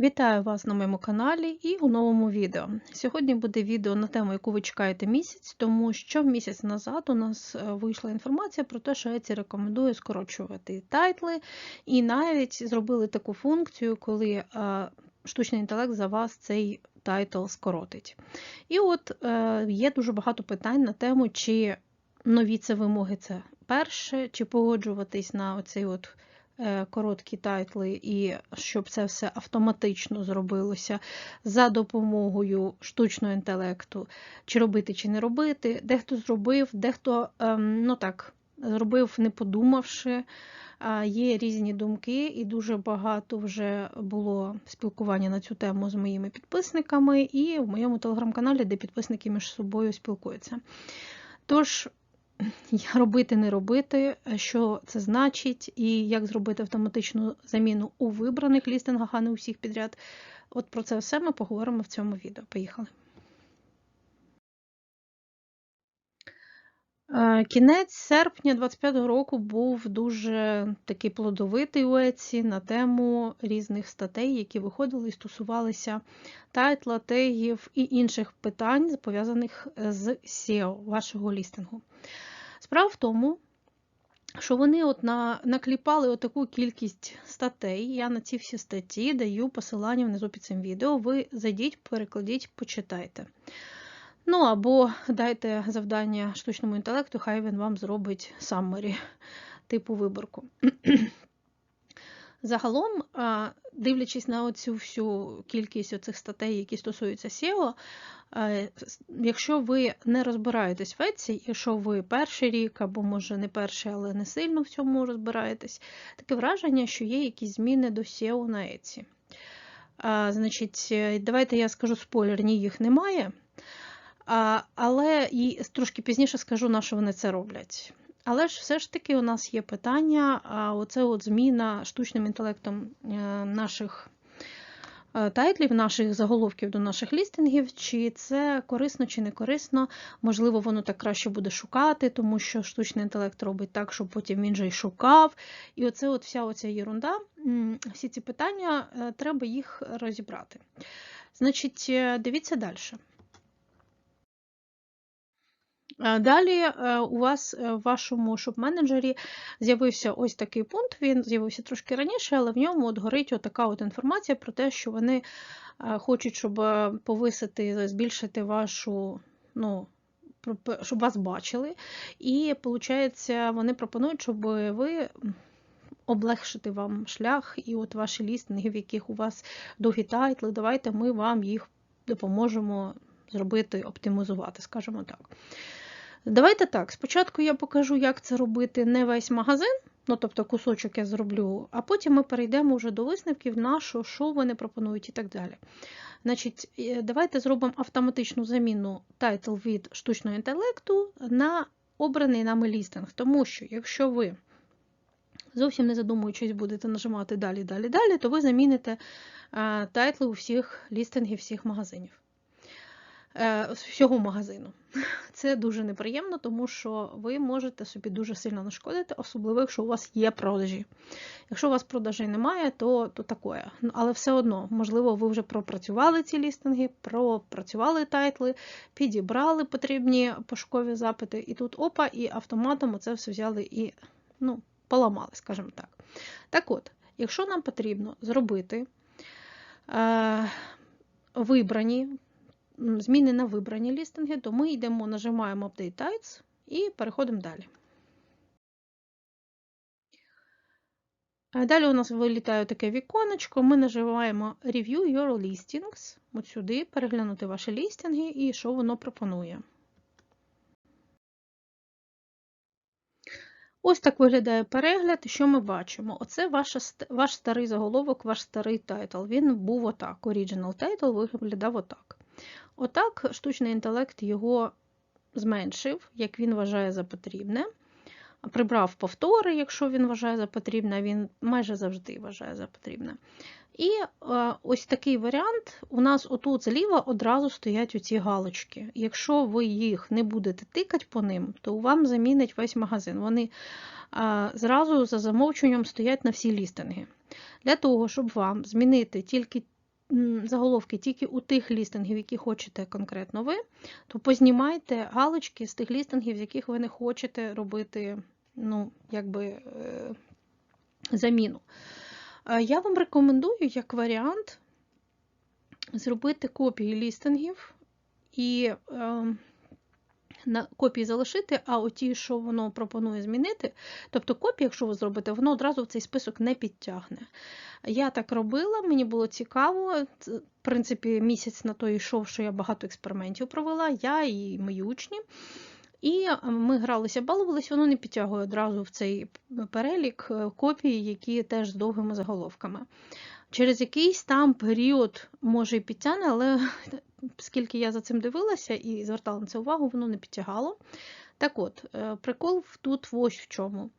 Вітаю вас на моєму каналі і у новому відео. Сьогодні буде відео на тему, яку ви чекаєте місяць, тому що місяць назад у нас е, вийшла інформація про те, що Еці рекомендує скорочувати тайтли, і навіть зробили таку функцію, коли е, штучний інтелект за вас цей тайтл скоротить. І от е, є дуже багато питань на тему, чи нові це вимоги це перше, чи погоджуватись на оцей от. Е, короткі тайтли, і щоб це все автоматично зробилося за допомогою штучного інтелекту, чи робити, чи не робити. Дехто зробив, дехто ем, ну так, зробив, не подумавши. Є різні думки, і дуже багато вже було спілкування на цю тему з моїми підписниками, і в моєму телеграм-каналі, де підписники між собою спілкуються. Тож, робити, не робити, що це значить, і як зробити автоматичну заміну у вибраних лістингах, а не у всіх підряд. От про це все ми поговоримо в цьому відео. Поїхали. Е, кінець серпня 25-го року був дуже такий плодовитий у Еці на тему різних статей, які виходили і стосувалися тайтла, тегів і інших питань, пов'язаних з SEO вашого лістингу. Справа в тому, що вони от на, накліпали отаку кількість статей. Я на ці всі статті даю посилання внизу під цим відео. Ви зайдіть, перекладіть, почитайте. Ну, або дайте завдання штучному інтелекту, хай він вам зробить саммері типу виборку. Загалом, дивлячись на оцю всю кількість оцих статей, які стосуються SEO, якщо ви не розбираєтесь в Etsy, якщо ви перший рік, або, може, не перший, але не сильно в цьому розбираєтесь, таке враження, що є якісь зміни до SEO на Etsy. Значить, давайте я скажу спойлер, ні, їх немає. Але і трошки пізніше скажу, на що вони це роблять. Але ж все ж таки у нас є питання: оце от зміна штучним інтелектом е, наших е, тайтлів, наших заголовків до наших лістингів, чи це корисно, чи не корисно. Можливо, воно так краще буде шукати, тому що штучний інтелект робить так, щоб потім він же й шукав. І оце от вся оця єрунда, всі ці питання, е, треба їх розібрати. Значить, дивіться далі. Далі е, у вас е, в вашому шоп-менеджері з'явився ось такий пункт, він з'явився трошки раніше, але в ньому от горить така от інформація про те, що вони е, хочуть, щоб повисити, збільшити вашу, ну, щоб вас бачили. І, виходить, вони пропонують, щоб ви. Облегшити вам шлях, і от ваші лістинги, в яких у вас довгі тайтли, давайте ми вам їх допоможемо зробити, оптимізувати, скажімо так. Давайте так, спочатку я покажу, як це робити не весь магазин, ну тобто кусочок я зроблю, а потім ми перейдемо вже до висновків на що, що вони пропонують і так далі. Значить, е, Давайте зробимо автоматичну заміну тайтл від штучного інтелекту на обраний нами лістинг. Тому що, якщо ви зовсім не задумуючись, будете нажимати далі, далі, далі, то ви заміните е, тайтли у всіх лістингів всіх магазинів. Е, всього магазину. Це дуже неприємно, тому що ви можете собі дуже сильно нашкодити, особливо, якщо у вас є продажі. Якщо у вас продажі немає, то то таке. Але все одно, можливо, ви вже пропрацювали ці лістинги, пропрацювали тайтли, підібрали потрібні пошукові запити, і тут опа, і автоматом це все взяли і ну, поламали, скажімо так. Так от, якщо нам потрібно зробити е, вибрані зміни на вибрані лістинги, то ми йдемо, нажимаємо Update Types і переходимо далі. Далі у нас вилітає таке віконечко, ми нажимаємо Review Your Listings, от сюди переглянути ваші лістинги і що воно пропонує. Ось так виглядає перегляд, що ми бачимо? Оце ваш, ваш старий заголовок, ваш старий тайтл. Він був отак. Original title виглядав отак. Отак, штучний інтелект його зменшив, як він вважає за потрібне. Прибрав повтори, якщо він вважає за потрібне, він майже завжди вважає за потрібне. І е, ось такий варіант. У нас отут зліва одразу стоять оці галочки. Якщо ви їх не будете тикати по ним, то вам замінить весь магазин. Вони е, зразу за замовченням стоять на всі лістинги. Для того, щоб вам змінити тільки заголовки тільки у тих лістингів, які хочете конкретно ви, то познімайте галочки з тих лістингів, з яких ви не хочете робити ну, якби, е, заміну. Е, Я вам рекомендую як варіант зробити копії лістингів і е, на копії залишити, а оті, що воно пропонує змінити, тобто копії, якщо ви зробите, воно одразу в цей список не підтягне. Я так робила, мені було цікаво. В принципі, місяць на то йшов, що я багато експериментів провела, я і мої учні. І ми гралися, балувалися, воно не підтягує одразу в цей перелік е, копій, які теж з довгими заголовками. Через якийсь там період може і підтягне, але скільки я за цим дивилася і звертала на це увагу, воно не підтягало. Так от, е, прикол тут ось в чому.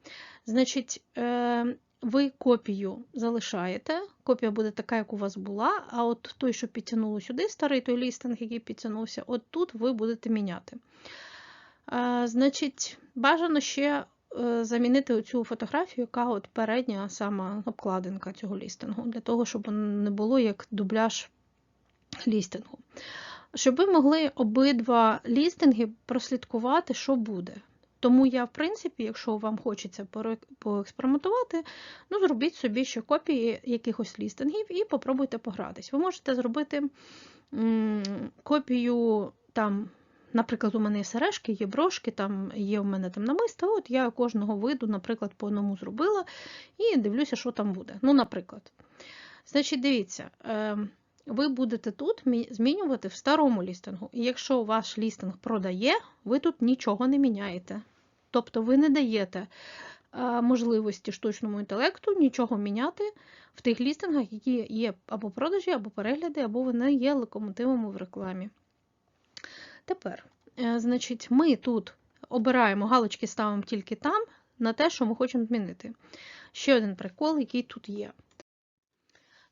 Значить, е, ви копію залишаєте, копія буде така, як у вас була, а от той, що підтягнуло сюди, старий той лістинг, який підтягнувся, от тут ви будете міняти. Е, Значить, бажано ще замінити оцю фотографію, яка от передня сама обкладинка цього лістингу, для того, щоб не було як дубляж лістингу. Щоб ви могли обидва лістинги прослідкувати, що буде. Тому я, в принципі, якщо вам хочеться поекспериментувати, ну, зробіть собі ще копії якихось лістингів і попробуйте погратись. Ви можете зробити копію там. Наприклад, у мене є сережки, є брошки, там є у мене там намисто. От я кожного виду, наприклад, по одному зробила і дивлюся, що там буде. Ну, наприклад. Значить, дивіться, е, ви будете тут змінювати в старому лістингу. І якщо ваш лістинг продає, ви тут нічого не міняєте. Тобто ви не даєте е, можливості штучному інтелекту нічого міняти в тих лістингах, які є або продажі, або перегляди, або вони є локомотивами в рекламі. Тепер, е, значить, ми тут обираємо галочки, ставимо тільки там, на те, що ми хочемо змінити. Ще один прикол, який тут є.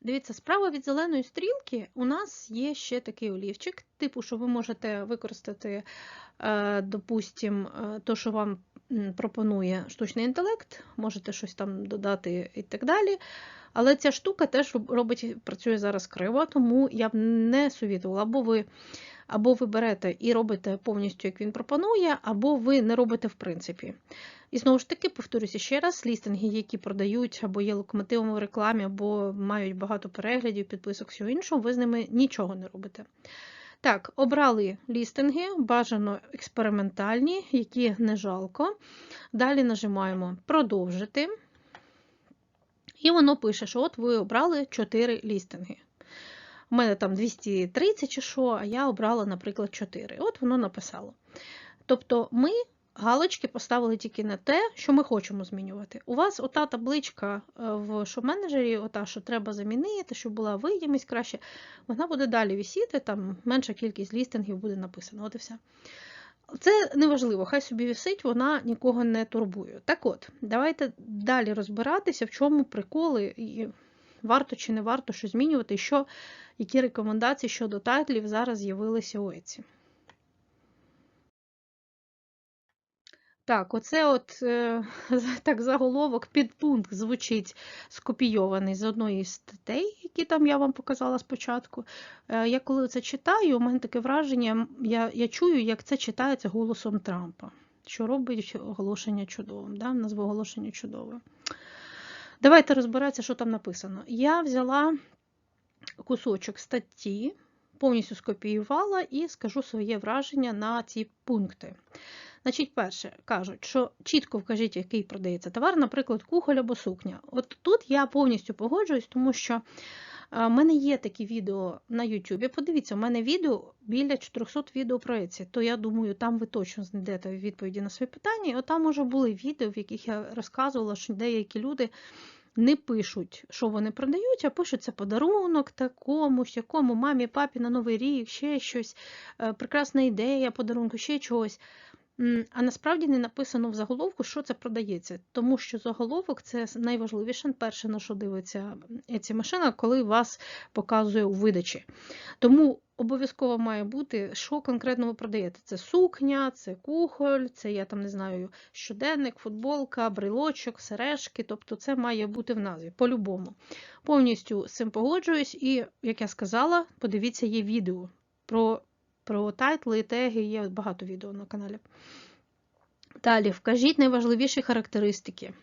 Дивіться, справа від зеленої стрілки у нас є ще такий олівчик, типу, що ви можете використати, допустимо, допустим, е, то, що вам пропонує штучний інтелект, можете щось там додати і так далі. Але ця штука теж робить, працює зараз криво, тому я б не совітувала, або ви, або ви берете і робите повністю, як він пропонує, або ви не робите в принципі. І знову ж таки, повторюся ще раз, лістинги, які продають або є локомотивом в рекламі, або мають багато переглядів, підписок, всього іншого, ви з ними нічого не робите. Так, обрали лістинги, бажано експериментальні, які не жалко. Далі нажимаємо продовжити. І воно пише, що от ви обрали 4 лістинги. У мене там 230 чи що, а я обрала, наприклад, 4. От воно написало. Тобто ми галочки поставили тільки на те, що ми хочемо змінювати. У вас ота табличка е, в шоп-менеджері, ота, що треба замінити, щоб була видимість краще, вона буде далі висіти, там менша кількість лістингів буде написано. От і все. Це неважливо, хай собі висить, вона нікого не турбує. Так от, давайте далі розбиратися, в чому приколи, варто чи не варто що змінювати, і що, які рекомендації щодо тайтлів зараз з'явилися у Еці. Так, оце от е, так заголовок, підпункт звучить скопійований з одної з статей, які там я вам показала спочатку. Е, я коли це читаю, у мене таке враження, я, я чую, як це читається голосом Трампа, що робить оголошення чудовим, да? назву оголошення чудовим. Давайте розбиратися, що там написано. Я взяла кусочок статті, повністю скопіювала і скажу своє враження на ці пункти. Значить, перше, кажуть, що чітко вкажіть, який продається товар, наприклад, кухоль або сукня. От тут я повністю погоджуюсь, тому що в мене є такі відео на YouTube. Подивіться, у мене відео біля 400 відео про Etsy, то я думаю, там ви точно знайдете відповіді на свої питання. І от там уже були відео, в яких я розказувала, що деякі люди не пишуть, що вони продають, а пишуть це подарунок такому, якому мамі, папі на Новий рік, ще щось, е, прекрасна ідея подарунку, ще чогось. А насправді не написано в заголовку, що це продається, тому що заголовок це найважливіше, перше, на що дивиться ця машина, коли вас показує у видачі. Тому обов'язково має бути, що конкретно ви продаєте. Це сукня, це кухоль, це я там не знаю, щоденник, футболка, брелочок, сережки. Тобто це має бути в назві по-любому. Повністю з цим погоджуюсь, і як я сказала, подивіться, є відео про, про тайтли і теги, є багато відео на каналі. Далі, вкажіть найважливіші характеристики,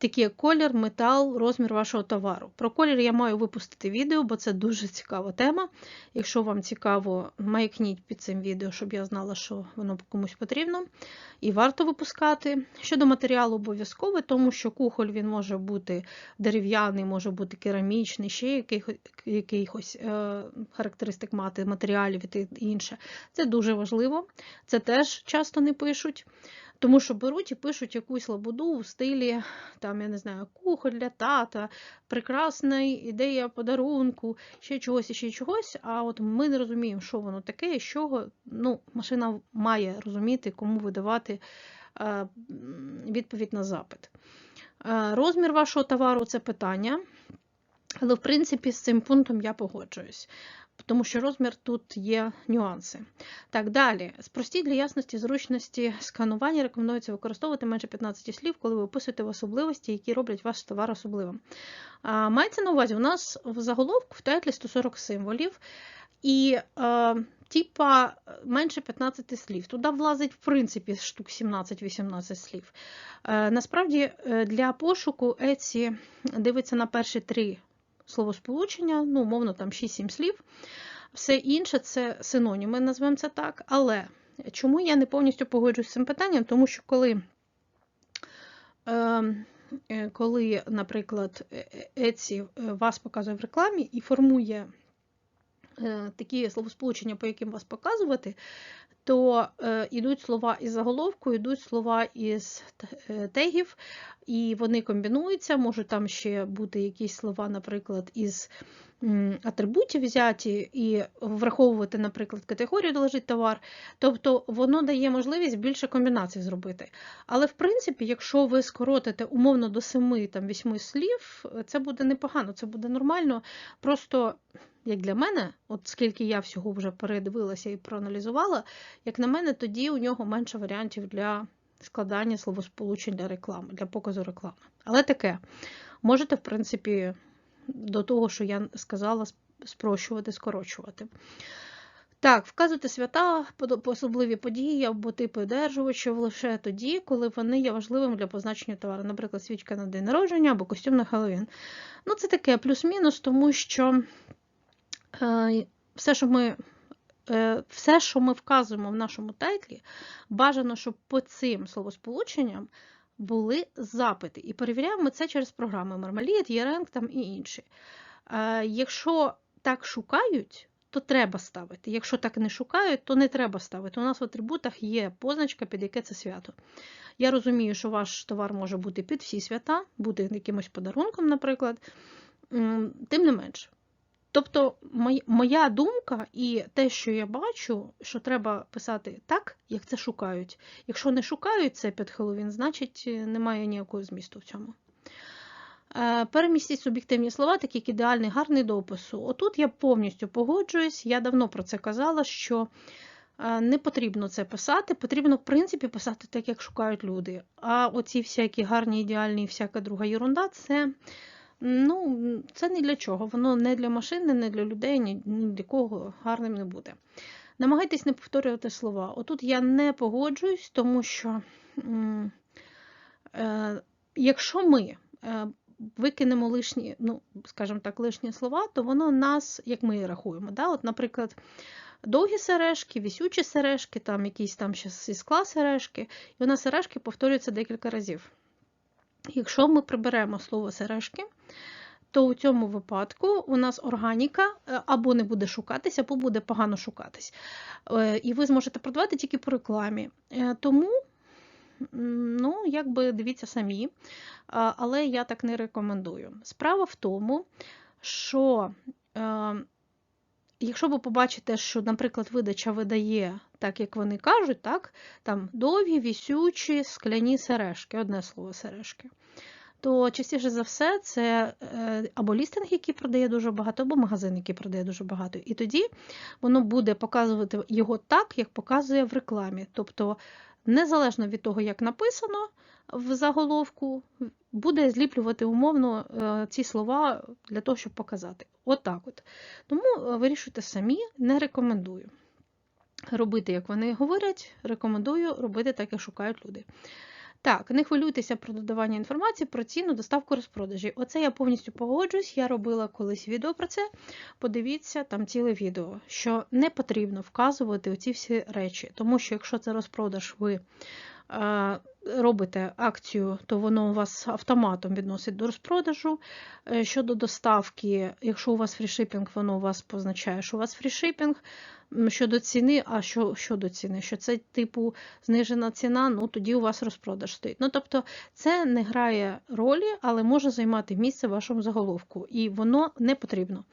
такі як колір, метал, розмір вашого товару. Про колір я маю випустити відео, бо це дуже цікава тема. Якщо вам цікаво, маякніть під цим відео, щоб я знала, що воно комусь потрібно. І варто випускати. Щодо матеріалу обов'язково, тому що кухоль він може бути дерев'яний, може бути керамічний, ще якихось е, характеристик мати, матеріалів і інше. Це дуже важливо. Це теж часто не пишуть. Тому що беруть і пишуть якусь лабуду у стилі, там, я не знаю, кухоль для тата, прекрасна ідея подарунку, ще чогось ще чогось. А от ми не розуміємо, що воно таке, і чого ну, машина має розуміти, кому видавати е, відповідь на запит. Е, Розмір вашого товару це питання. Але, в принципі, з цим пунктом я погоджуюсь, тому що розмір тут є нюанси. Так, далі. Спростіть для ясності зручності сканування рекомендується використовувати менше 15 слів, коли ви описуєте в особливості, які роблять ваш товар особливим. А, Мається на увазі, у нас в заголовку в тайтлі 140 символів. І е, типа менше 15 слів. Туди влазить, в принципі, штук 17-18 слів. Е, насправді, е, для пошуку Etsy дивиться на перші три словосполучення, ну, умовно, там 6-7 слів. Все інше це синоніми, назвемо це так. Але чому я не повністю погоджуюсь з цим питанням? Тому що коли, е, е, коли наприклад, Etsy вас показує в рекламі і формує е, такі словосполучення, по яким вас показувати, то е, йдуть слова із заголовку, йдуть слова із е, тегів, і вони комбінуються. Можуть там ще бути якісь слова, наприклад, із атрибутів взяті, і враховувати, наприклад, категорію, лежить товар. Тобто воно дає можливість більше комбінацій зробити. Але в принципі, якщо ви скоротите умовно до 7-8 слів, це буде непогано, це буде нормально. Просто як для мене, от скільки я всього вже передивилася і проаналізувала, як на мене, тоді у нього менше варіантів для складання словосполучень для реклами, для показу реклами. Але таке, можете, в принципі, до того, що я сказала, спрощувати, скорочувати. Так, вказуйте свята, особливі події або типи одержувачів лише тоді, коли вони є важливими для позначення товару, наприклад, свічка на день народження або костюм на Хеллоуін. Ну, це таке плюс-мінус, тому що е, все, що ми. е, Все, що ми вказуємо в нашому тайтлі, бажано, щоб по цим словосполученням були запити. І перевіряємо це через програми Marmalade, Yerank там і інші. Е, Якщо так шукають, то треба ставити. Якщо так не шукають, то не треба ставити. У нас в атрибутах є позначка, під яке це свято. Я розумію, що ваш товар може бути під всі свята, бути якимось подарунком, наприклад. Тим не менш. Тобто, моя думка і те, що я бачу, що треба писати так, як це шукають. Якщо не шукають це під Хеллоуін, значить е, немає ніякого змісту в цьому. Е, Перемістіть суб'єктивні слова, такі як ідеальний, гарний до опису. Отут я повністю погоджуюсь, я давно про це казала, що е, не потрібно це писати, потрібно, в принципі, писати так, як шукають люди. А оці всякі гарні, ідеальні і всяка друга ерунда, це, ну, це не для чого. Воно не для машини, не для людей, ні, ні для кого гарним не буде. Намагайтесь не повторювати слова. Отут я не погоджуюсь, тому що е, якщо ми е, викинемо лишні, ну, скажімо так, лишні слова, то воно нас, як ми рахуємо. Да? От, наприклад, довгі сережки, вісючі сережки, там якісь там ще скла сережки, і у нас сережки повторюються декілька разів. Якщо ми приберемо слово сережки, то у цьому випадку у нас органіка е, або не буде шукатись, або буде погано шукатись. Е, І ви зможете продавати тільки по рекламі. Е, Тому, ну, якби дивіться самі, але я так не рекомендую. Справа в тому, що якщо ви побачите, що, наприклад, видача видає, так як вони кажуть, так, там довгі, вісючі, скляні сережки, одне слово сережки, то частіше за все це е, або лістинг, який продає дуже багато, або магазин, який продає дуже багато. І тоді воно буде показувати його так, як показує в рекламі. Тобто, незалежно від того, як написано в заголовку, буде зліплювати умовно е, ці слова для того, щоб показати. От от. Тому е, вирішуйте самі, не рекомендую. Робити, як вони говорять, рекомендую робити так, як шукають люди. Так, не хвилюйтеся про додавання інформації про ціну, доставку розпродажі. Оце я повністю погоджуюсь, я робила колись відео про це. Подивіться там ціле відео, що не потрібно вказувати оці всі речі, тому що якщо це розпродаж, ви е, робите акцію, то воно у вас автоматом відносить до розпродажу. Е, щодо доставки, якщо у вас фрішипінг, воно у вас позначає, що у вас фрішипінг. Щодо ціни, а що щодо ціни, що це типу знижена ціна, ну тоді у вас розпродаж стоїть. Ну тобто це не грає ролі, але може займати місце в вашому заголовку, і воно не потрібно.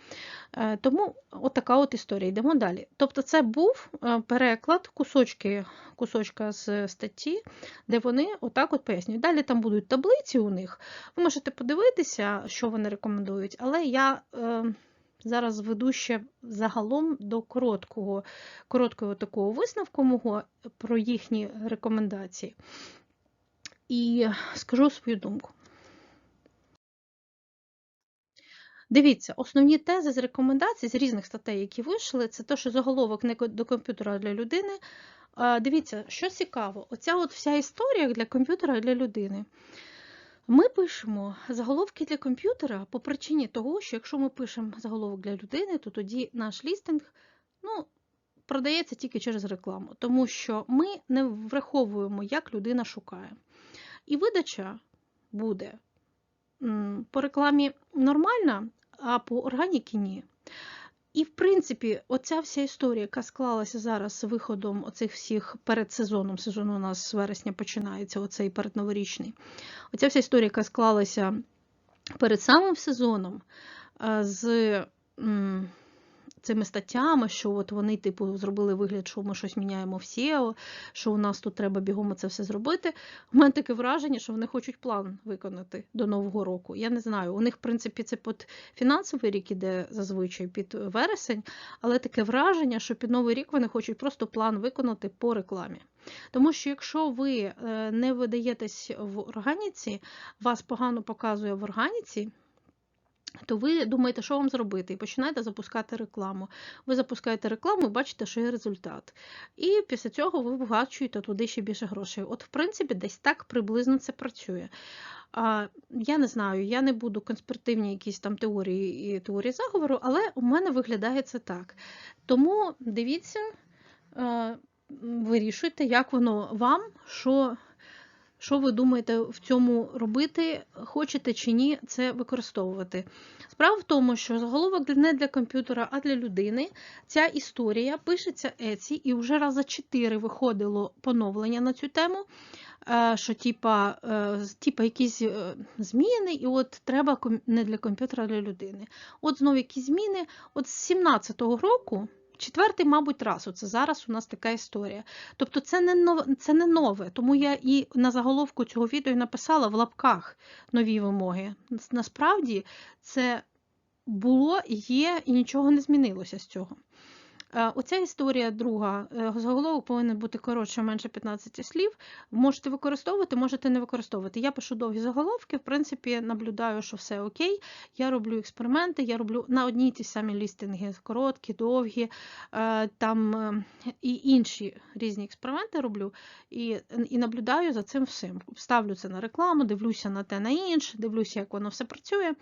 Е, тому от така от історія. Йдемо далі. Тобто, це був е, переклад кусочки, кусочка з статті, де вони отак от пояснюють. Далі там будуть таблиці у них. Ви можете подивитися, що вони рекомендують, але я. Е, зараз веду ще загалом до короткого, короткого такого висновку мого про їхні рекомендації. І скажу свою думку. Дивіться, основні тези з рекомендацій з різних статей, які вийшли, це те, що заголовок не до комп'ютера для людини. Дивіться, що цікаво, оця от вся історія для комп'ютера для людини. Ми пишемо заголовки для комп'ютера по причині того, що якщо ми пишемо заголовок для людини, то тоді наш лістинг ну, продається тільки через рекламу, тому що ми не враховуємо, як людина шукає. І видача буде по рекламі нормальна, а по органіки ні. І, в принципі, оця вся історія, яка склалася зараз з виходом оцих всіх перед сезоном, сезон у нас з вересня починається, оцей передноворічний. Оця вся історія, яка склалася перед самим сезоном, е, з цими статтями, що от вони, типу, зробили вигляд, що ми щось міняємо в SEO, що у нас тут треба бігом це все зробити. У мене таке враження, що вони хочуть план виконати до Нового року. Я не знаю. У них, в принципі, це під фінансовий рік іде зазвичай під вересень, але таке враження, що під Новий рік вони хочуть просто план виконати по рекламі. Тому що якщо ви е, не видаєтесь в органіці, вас погано показує в органіці то ви думаєте, що вам зробити, і починаєте запускати рекламу. Ви запускаєте рекламу і бачите, що є результат. І після цього ви вгачуєте туди ще більше грошей. От, в принципі, десь так приблизно це працює. А, Я не знаю, я не буду конспіративні якісь там теорії і теорії заговору, але у мене виглядає це так. Тому дивіться, вирішуйте, як воно вам, що що ви думаєте в цьому робити, хочете чи ні, це використовувати. Справа в тому, що заголовок не для комп'ютера, а для людини. Ця історія пишеться Еці, і вже раза чотири виходило поновлення на цю тему. Е, що типа, е, типа якісь е, зміни, і от треба не для комп'ютера, а для людини. От знову якісь зміни. От з 17-го року Четвертий, мабуть, раз. Оце зараз у нас така історія. Тобто це не нове, це не нове, тому я і на заголовку цього відео написала в лапках нові вимоги. Насправді це було, є і нічого не змінилося з цього. Е, оця історія друга. Е, заголовок повинен бути коротше, менше 15 слів. Можете використовувати, можете не використовувати. Я пишу довгі заголовки, в принципі, наблюдаю, що все окей. Я роблю експерименти, я роблю на одній ті самі лістинги, короткі, довгі, е, там і інші різні експерименти роблю і і наблюдаю за цим всім. Ставлю це на рекламу, дивлюся на те на інше, дивлюся, як воно все працює.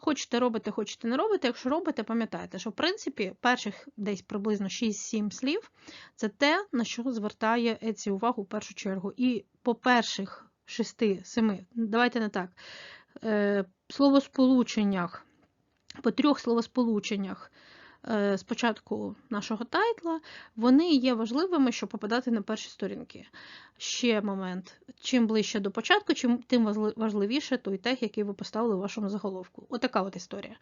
Хочете робити, хочете не робити. Якщо робите, пам'ятайте, що в принципі перших десь приблизно 6-7 слів це те, на що звертає Еці увагу в першу чергу. І по перших 6-7, давайте не так, е, словосполученнях, по трьох словосполученнях. Е, спочатку нашого тайтла, вони є важливими, щоб попадати на перші сторінки. Ще момент: чим ближче до початку, чим тим важливіше той тег, який ви поставили у вашому заголовку. Отака от історія.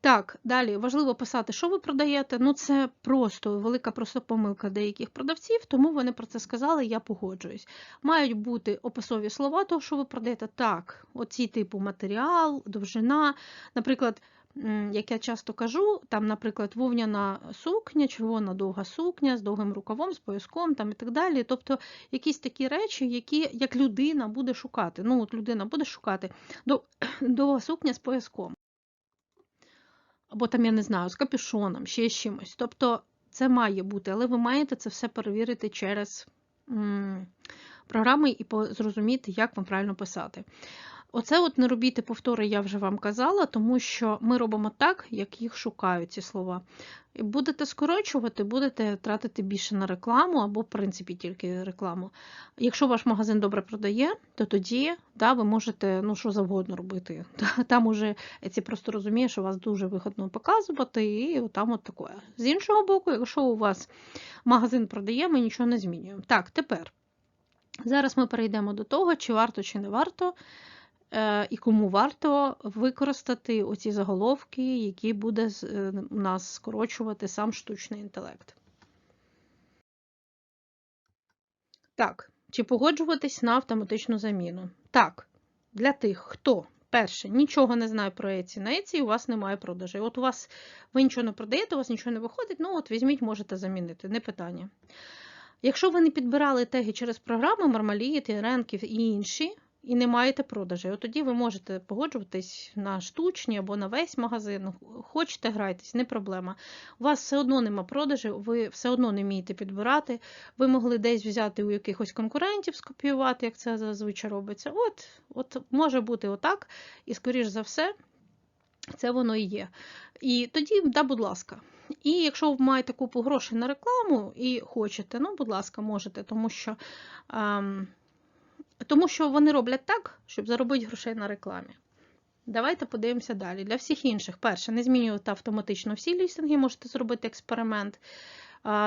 Так, далі важливо писати, що ви продаєте. Ну, це просто велика просто помилка деяких продавців, тому вони про це сказали, я погоджуюсь. Мають бути описові слова, того, що ви продаєте. Так, оці типу матеріал, довжина. Наприклад, як я часто кажу, там, наприклад, вовняна сукня, червона довга сукня з довгим рукавом, з пояском там, і так далі. Тобто якісь такі речі, які як людина буде шукати. Ну, от людина буде шукати довга сукня з пояском або там, я не знаю, з капюшоном, ще з чимось. Тобто це має бути, але ви маєте це все перевірити через програми і зрозуміти, як вам правильно писати. Оце от не робіть повтори, я вже вам казала, тому що ми робимо так, як їх шукають ці слова. Будете скорочувати, будете тратити більше на рекламу або, в принципі, тільки рекламу. Якщо ваш магазин добре продає, то тоді да, ви можете ну, що завгодно робити. Там уже ці просто розуміє, що вас дуже вигодно показувати, і там от таке. З іншого боку, якщо у вас магазин продає, ми нічого не змінюємо. Так, тепер. Зараз ми перейдемо до того, чи варто, чи не варто, і кому варто використати оці заголовки, які буде е, у нас скорочувати сам штучний інтелект. Так, чи погоджуватись на автоматичну заміну? Так, для тих, хто перше нічого не знає про Еці на Еці, у вас немає продажей. От у вас ви нічого не продаєте, у вас нічого не виходить, ну от візьміть, можете замінити, не питання. Якщо ви не підбирали теги через програми Мармаліт, Ренків і інші, і не маєте продажей, от тоді ви можете погоджуватись на штучні або на весь магазин. Хочете грайтесь, не проблема. У вас все одно нема продажів, ви все одно не вмієте підбирати. Ви могли десь взяти у якихось конкурентів, скопіювати, як це зазвичай робиться. От, от може бути отак, і, скоріш за все, це воно і є. І тоді, да, будь ласка. І якщо ви маєте купу грошей на рекламу і хочете, ну, будь ласка, можете, тому що, ем, тому що вони роблять так, щоб заробити грошей на рекламі. Давайте подивимося далі. Для всіх інших, перше, не змінювати автоматично всі лістинги, можете зробити експеримент.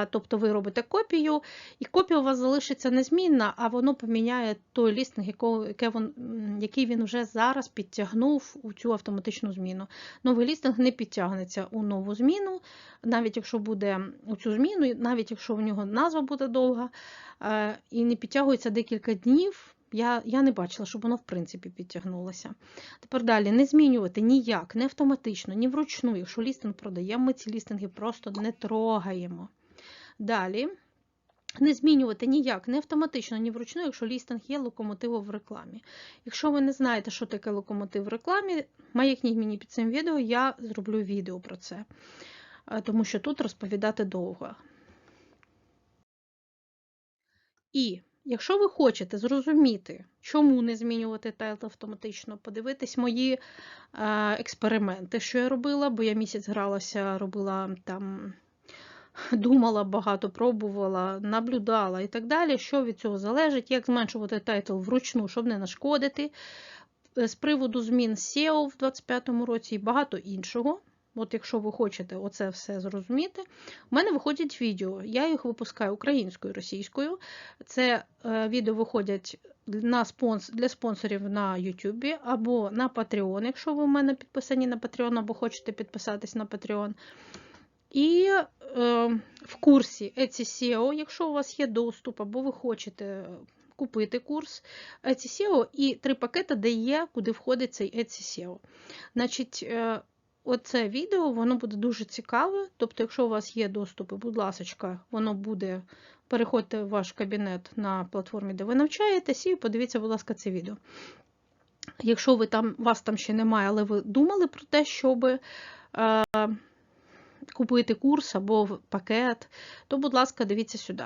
Тобто ви робите копію, і копія у вас залишиться незмінна, а воно поміняє той лістинг, який він вже зараз підтягнув у цю автоматичну зміну. Новий лістинг не підтягнеться у нову зміну, навіть якщо буде у цю зміну, навіть якщо в нього назва буде довга, е, і не підтягується декілька днів. Я, я не бачила, щоб воно в принципі підтягнулося. Тепер далі не змінювати ніяк, не автоматично, ні вручну. Якщо лістинг продаємо, ми ці лістинги просто не трогаємо. Далі. Не змінювати ніяк, не автоматично, ні вручну, якщо лістинг є локомотивом в рекламі. Якщо ви не знаєте, що таке локомотив в рекламі, має маякніть мені під цим відео, я зроблю відео про це, е, тому що тут розповідати довго. І якщо ви хочете зрозуміти, чому не змінювати тайтл автоматично, подивитись мої е, експерименти, що я робила, бо я місяць гралася, робила там думала багато, пробувала, наблюдала і так далі. Що від цього залежить, як зменшувати тайтл вручну, щоб не нашкодити. З приводу змін SEO в 2025 році і багато іншого. От якщо ви хочете оце все зрозуміти, у мене виходять відео. Я їх випускаю українською російською. Це е, відео виходять на спонс... для спонсорів на YouTube або на Patreon, якщо ви в мене підписані на Patreon, або хочете підписатись на Patreon. І е, в курсі SEO, якщо у вас є доступ, або ви хочете купити курс SEO, і три пакети, де є, куди входить цей SEO. Значить, е, оце відео воно буде дуже цікаве. Тобто, якщо у вас є доступ, будь ласка, воно буде. Переходьте в ваш кабінет на платформі, де ви навчаєтесь, і подивіться, будь ласка, це відео. Якщо ви там, вас там ще немає, але ви думали про те, щоб е, купити курс або пакет, то, будь ласка, дивіться сюди.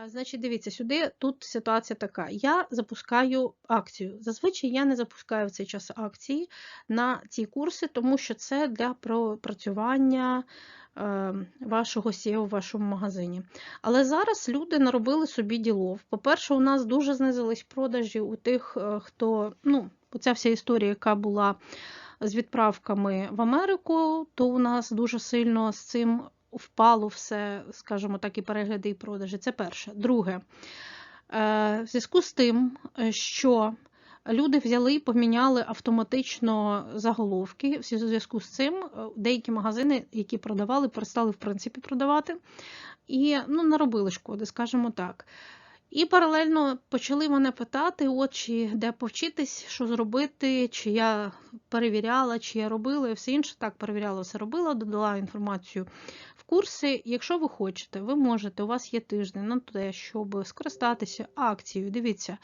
Е, Значить, дивіться, сюди тут ситуація така. Я запускаю акцію. Зазвичай я не запускаю в цей час акції на ці курси, тому що це для пропрацювання е, вашого SEO в вашому магазині. Але зараз люди наробили собі ділов. По-перше, у нас дуже знизились продажі у тих, е, хто, ну, оця вся історія, яка була з відправками в Америку, то у нас дуже сильно з цим впало все, скажімо так, і перегляди, і продажі. Це перше. Друге, е, в зв'язку з тим, що Люди взяли і поміняли автоматично заголовки. В зв'язку з цим е, деякі магазини, які продавали, перестали в принципі продавати і ну, наробили шкоди, скажімо так. І паралельно почали мене питати, от чи де повчитись, що зробити, чи я перевіряла, чи я робила і все інше. Так, перевіряла, все робила, додала інформацію в курси. Якщо ви хочете, ви можете, у вас є тиждень на те, щоб скористатися акцією. Дивіться,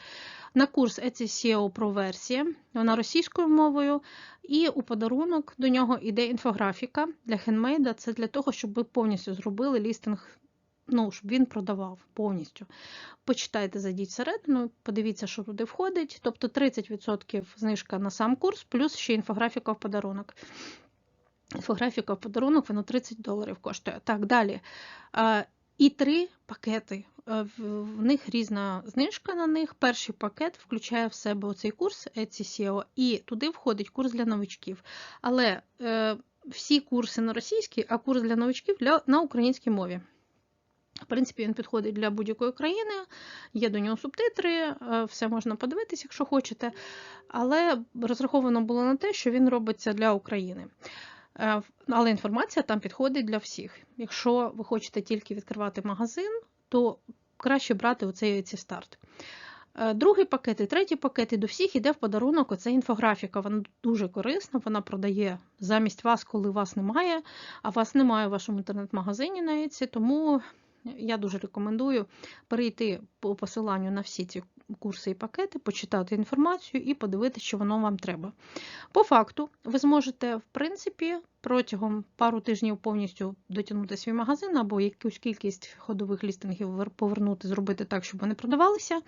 на курс SEO про версія, вона російською мовою, і у подарунок до нього йде інфографіка для хендмейда. Це для того, щоб ви повністю зробили лістинг ну, щоб він продавав повністю. Почитайте, зайдіть всередину, подивіться, що туди входить. Тобто 30% знижка на сам курс, плюс ще інфографіка в подарунок. Інфографіка в подарунок, воно 30 доларів коштує. Так, далі. І три пакети. В них різна знижка на них. Перший пакет включає в себе оцей курс Etsy SEO, і туди входить курс для новичків. Але е, всі курси на російській, а курс для новичків для, на українській мові. В принципі, він підходить для будь-якої країни, є до нього субтитри, е, все можна подивитися, якщо хочете. Але розраховано було на те, що він робиться для України. Е, але інформація там підходить для всіх. Якщо ви хочете тільки відкривати магазин, то краще брати оцей ці старт. Е, другий пакет і третій пакет, і до всіх йде в подарунок оця інфографіка. Вона дуже корисна, вона продає замість вас, коли вас немає, а вас немає в вашому інтернет-магазині на Etsy, тому я дуже рекомендую перейти по посиланню на всі ці курси і пакети, почитати інформацію і подивитися, що воно вам треба. По факту, ви зможете, в принципі, протягом пару тижнів повністю дотягнути свій магазин або якусь кількість ходових лістингів повернути, зробити так, щоб вони продавалися.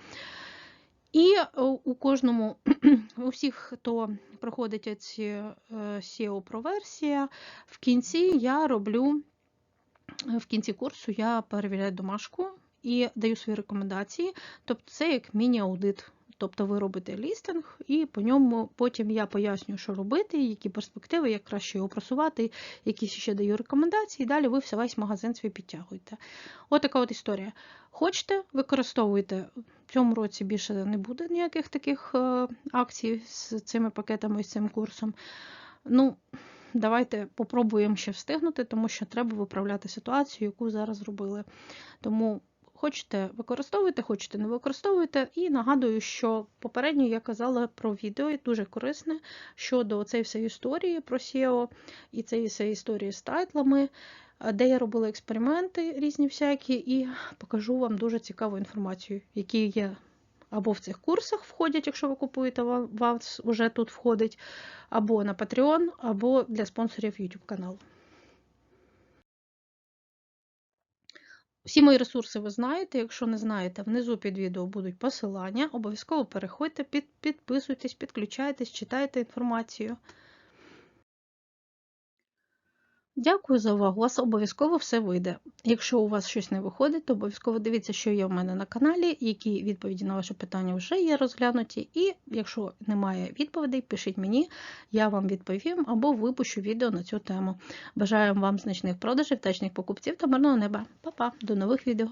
І у кожному, у всіх, хто проходить ці SEO про версія, в кінці я роблю в кінці курсу я перевіряю домашку і даю свої рекомендації. Тобто це як міні-аудит. Тобто ви робите лістинг, і по ньому потім я пояснюю, що робити, які перспективи, як краще його просувати, якісь ще даю рекомендації, і далі ви весь магазин свій підтягуєте. Отака от історія. Хочете, використовуйте. В цьому році більше не буде ніяких таких е, акцій з цими пакетами і з цим курсом. Ну, давайте попробуємо ще встигнути, тому що треба виправляти ситуацію, яку зараз зробили. Тому хочете використовуйте, хочете не використовуйте. І нагадую, що попередньо я казала про відео, дуже корисне щодо цієї всієї історії про SEO і цієї всієї історії з тайтлами. Де я робила експерименти різні всякі, і покажу вам дуже цікаву інформацію, які є або в цих курсах входять, якщо ви купуєте, вас вже тут входить, або на Patreon, або для спонсорів YouTube каналу. Всі мої ресурси ви знаєте. Якщо не знаєте, внизу під відео будуть посилання. Обов'язково переходьте, під, підписуйтесь, підключайтесь, читайте інформацію. Дякую за увагу. У вас обов'язково все вийде. Якщо у вас щось не виходить, то обов'язково дивіться, що є в мене на каналі, які відповіді на ваші питання вже є розглянуті. І якщо немає відповідей, пишіть мені, я вам відповім або випущу відео на цю тему. Бажаю вам значних продажів, вдачних покупців та мирного неба. Па-па, до нових відео!